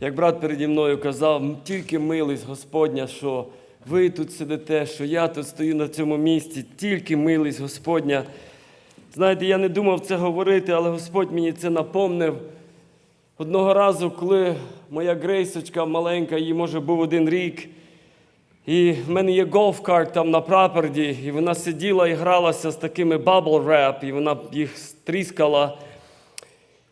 Як брат переді мною казав, тільки милість Господня, що ви тут сидите, що я тут стою на цьому місці, тільки милість Господня. Знаєте, я не думав це говорити, але Господь мені це напомнив. Одного разу, коли моя Грейсочка маленька, їй може був один рік, і в мене є голф-карт там на прапорді, і вона сиділа і гралася з такими bubble wrap, і вона їх стріскала.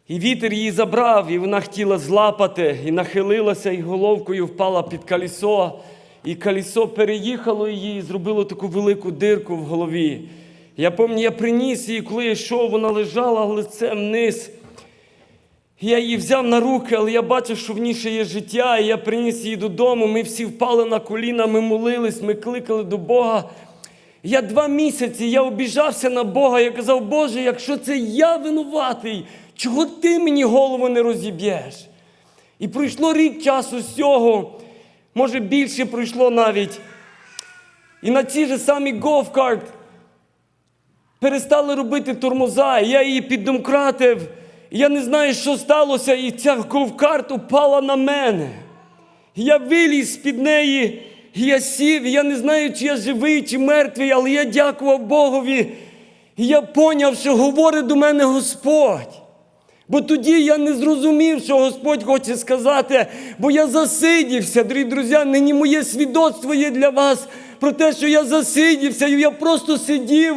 І вітер її забрав, і вона хотіла злапати, і нахилилася, і головкою впала під колесо. І колесо переїхало її і зробило таку велику дирку в голові. Я пам'ятаю, я приніс її, коли я йшов, вона лежала лицем вниз. Я її взяв на руки, але я бачив, що в ній ще є життя, і я приніс її додому. Ми всі впали на коліна, ми молились, ми кликали до Бога. Я два місяці я обіжався на Бога. Я казав, Боже, якщо це я винуватий, чого ти мені голову не розіб'єш? І пройшло рік часу з цього, може більше пройшло навіть. І на цій же самій гофкарт перестали робити тормоза, я її піддомкратив. Я не знаю, що сталося, і ця ковкарт упала на мене. Я виліз з-під неї, я сів, і я не знаю, чи я живий, чи мертвий, але я дякував Богові. І я поняв, що говорить до мене Господь. Бо тоді я не зрозумів, що Господь хоче сказати, бо я засидівся, дорогі друзі, нині моє свідоцтво є для вас про те, що я засидівся, і я просто сидів,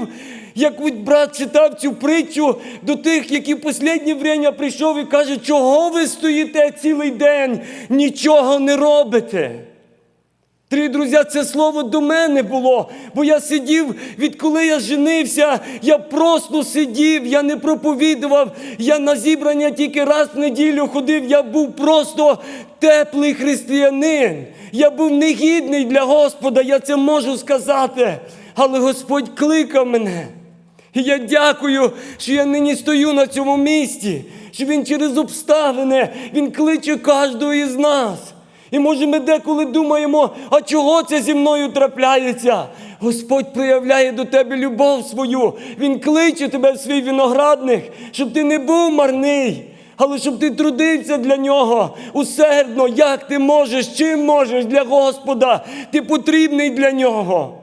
як брат читав цю притчу до тих, які в останнє время прийшов і каже, чого ви стоїте цілий день, нічого не робите. Дорогі друзі, це слово до мене було, бо я сидів, відколи я женився, я просто сидів, я не проповідував, я на зібрання тільки раз в неділю ходив, я був просто теплий християнин. Я був негідний для Господа, я це можу сказати. Але Господь кликав мене. І я дякую, що я нині стою на цьому місці, що Він через обставини, Він кличе кожного із нас. І може ми деколи думаємо, а чого це зі мною трапляється? Господь проявляє до тебе любов свою. Він кличе тебе в свій виноградник, щоб ти не був марний, але щоб ти трудився для нього усердно, як ти можеш, чим можеш для Господа. Ти потрібний для нього.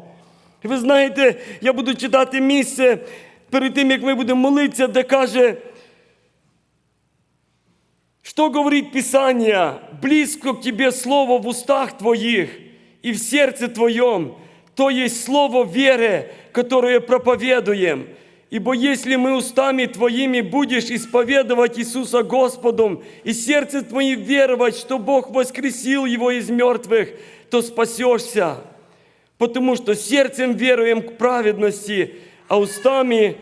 І ви знаєте, я буду читати місце перед тим, як ми будемо молитися, де каже. Что говорит Писание? Близко к тебе слово в устах твоих и в сердце твоем, то есть слово веры, которое проповедуем. Ибо если мы устами твоими будешь исповедовать Иисуса Господом и сердце твоим веровать, что Бог воскресил Его из мертвых, то спасешься. Потому что сердцем веруем к праведности, а устами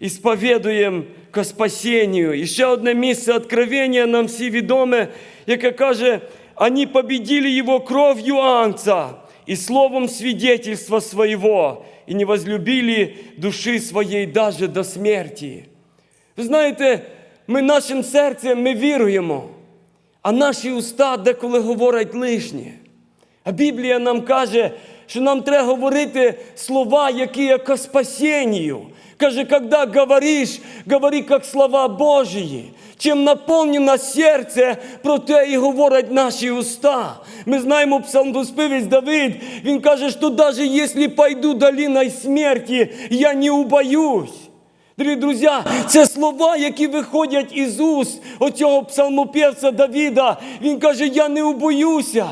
исповедуем ко спасенню. І ще одне місце откровення нам всі відоме, яке каже, они победили его кровью Анца и словом свидетельства своего, и не возлюбили души своей даже до смерти. Ви знаєте, ми нашим серцем ми віруємо, а наші уста деколи говорять лишнє. А Біблія нам каже, що нам треба говорити слова, які є ко спасенню. Каже, когда говоришь, говори как слова Божії. Чим наповнено серце, про те і говорять наші уста. Ми знаємо псалмоспівець Давид, він каже, що навіть якщо пойду долиною смерті, я не убоюсь. Дорогі друзі, це слова, які виходять із уст оцього псалмопевця Давіда. Він каже: Я не убоюся.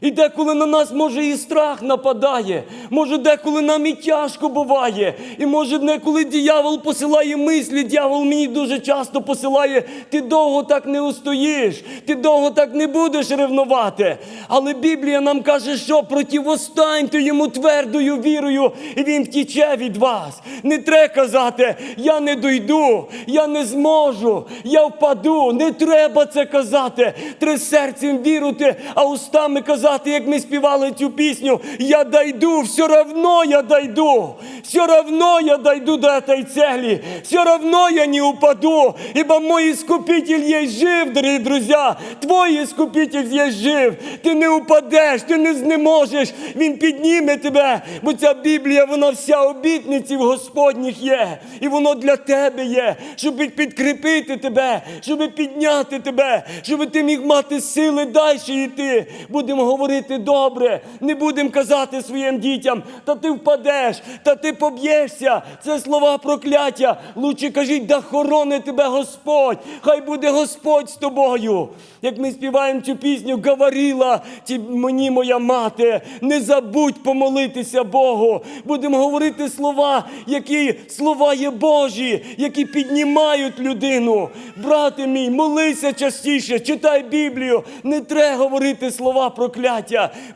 І деколи на нас може і страх нападає, може деколи нам і тяжко буває, і може деколи дьявол посилає мислі, дьявол мені дуже часто посилає, ти довго так не устоїш, ти довго так не будеш ревнувати. Але Біблія нам каже, що противостаньте йому твердою вірою, і він втіче від вас. Не треба казати, я не дойду, я не зможу, я впаду. Не треба це казати. Треба серцем вірити, а устами казати сказати, як ми співали цю пісню, я дойду, все равно я дойду, все равно я дойду до этой цели, все равно я не упаду, ибо мой искупитель есть жив, дорогі друзі, твой искупитель є жив, ти не упадеш, ти не знеможеш, він підніме тебе, бо ця Біблія, вона вся обітниці в Господніх є, і воно для тебе є, щоб підкріпити тебе, щоб підняти тебе, щоб ти міг мати сили далі йти. Будемо говорити добре, не будемо казати своїм дітям, та ти впадеш, та ти поб'єшся. Це слова прокляття. Лучше кажіть, да хорони тебе Господь, хай буде Господь з тобою. Як ми співаємо цю пісню, говорила мені моя мати, не забудь помолитися Богу. Будемо говорити слова, які слова є Божі, які піднімають людину. Брате мій, молися частіше, читай Біблію. Не треба говорити слова прокляття.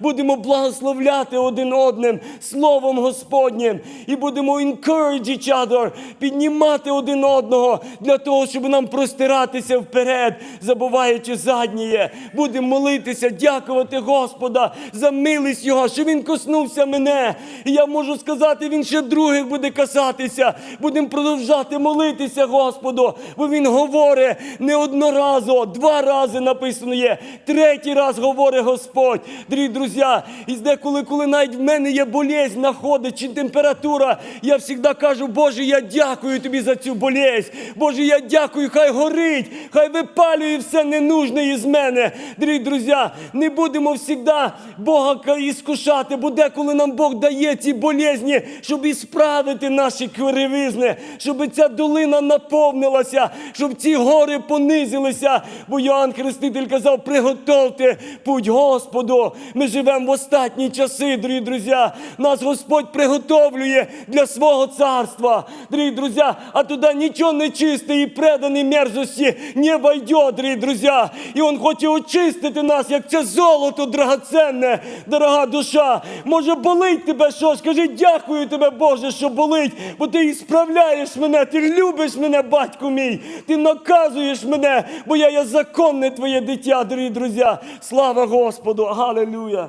Будемо благословляти один одним Словом Господнім. І будемо encourage each other, піднімати один одного для того, щоб нам простиратися вперед, забуваючи задніє. Будемо молитися, дякувати Господа за милість Його, що Він коснувся мене. І я можу сказати, Він ще других буде касатися. Будемо продовжати молитися Господу, бо Він говорить не одноразово, два рази написано є, третій раз говорить Господь. Дорогі друзі, і деколи, коли навіть в мене є болезнь, находить чи температура, я завжди кажу, Боже, я дякую тобі за цю болезнь. Боже, я дякую, хай горить, хай випалює все ненужне із мене. Дорогі друзі, не будемо завжди Бога іскушати, бо деколи нам Бог дає ці болезні, щоб ісправити наші кривизни, щоб ця долина наповнилася, щоб ці гори понизилися. Бо Йоанн Хреститель казав, приготовте путь Господу. Ми живемо в останні часи, дорогі друзі. Нас Господь приготовлює для свого царства. Дорогі друзі, а туди нічого нечисте і преданий мерзості не войде, дорогі друзі. І Він хоче очистити нас, як це золото драгоценне, дорога душа. Може болить тебе що? Скажи, дякую тебе, Боже, що болить, бо ти і справляєш мене, ти любиш мене, батько мій, ти наказуєш мене, бо я є законне твоє дитя, дорогі друзі. Слава Господу! Hallelujah.